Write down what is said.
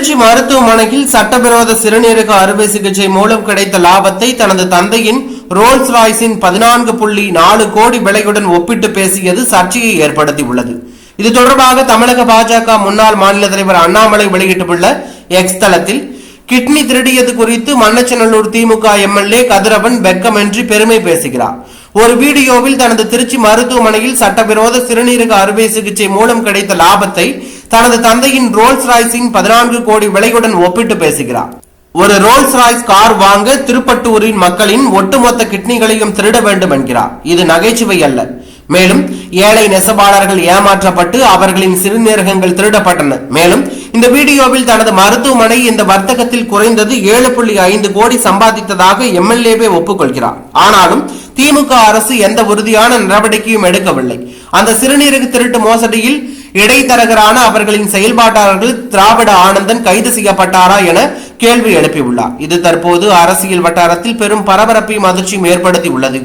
திருச்சி மருத்துவமனையில் சட்டவிரோத சிறுநீரக அறுவை சிகிச்சை மூலம் கிடைத்த லாபத்தை தனது தந்தையின் ரோல்ஸ் ராய்ஸின் பதினான்கு புள்ளி நாலு கோடி விலையுடன் ஒப்பிட்டு பேசியது சர்ச்சையை ஏற்படுத்தியுள்ளது. இது தொடர்பாக தமிழக பாஜக முன்னாள் மாநில தலைவர் அண்ணாமலை வெளியிட்டுள்ள எக்ஸ் தளத்தில் கிட்னி திருடியது குறித்து மன்னச்சநல்லூர் திமுக எம்எல்ஏ கதிரவன் வெக்கமின்றி பெருமை பேசுகிறார். ஒரு வீடியோவில் தனது திருச்சி மருத்துவமனையில் சட்டவிரோத சிறுநீரக அறுவை சிகிச்சை மூலம் கிடைத்த லாபத்தை தனது தந்தையின் ரோல்ஸ் ராய்ஸின் பதினான்கு கோடி விலையுடன் ஒப்பிட்டு பேசுகிறார். ஒரு ரோல்ஸ் ராய்ஸ் கார் வாங்க திருப்பட்டூரின் மக்களின் ஒட்டுமொத்த கிட்னிகளையும் திருட வேண்டும் என்கிறார். இது நகைச்சுவை அல்ல. மேலும் ஏழை நெசவாளர்கள் ஏமாற்றப்பட்டு அவர்களின் சிறுநீரகங்கள் திருடப்பட்டன. மேலும் இந்த வீடியோவில் தனது மருத்துவமனை இந்த வர்த்தகத்தில் குறைந்தது ஏழு புள்ளி ஐந்து கோடி சம்பாதித்ததாக எம்எல்ஏவே ஒப்புக்கொள்கிறார். ஆனாலும் திமுக அரசு எந்த உறுதியான நடவடிக்கையும் எடுக்கவில்லை. அந்த சிறுநீரக திருட்டு மோசடியில் இடைத்தரகரான அவர்களின் செயல்பாட்டாளர்கள் திராவிட ஆனந்தன் கைது செய்யப்பட்டாரா என கேள்வி எழுப்பியுள்ளார். இது தற்போது அரசியல் வட்டாரத்தில் பெரும் பரபரப்பையும் அதிர்ச்சியும் ஏற்படுத்தியுள்ளது.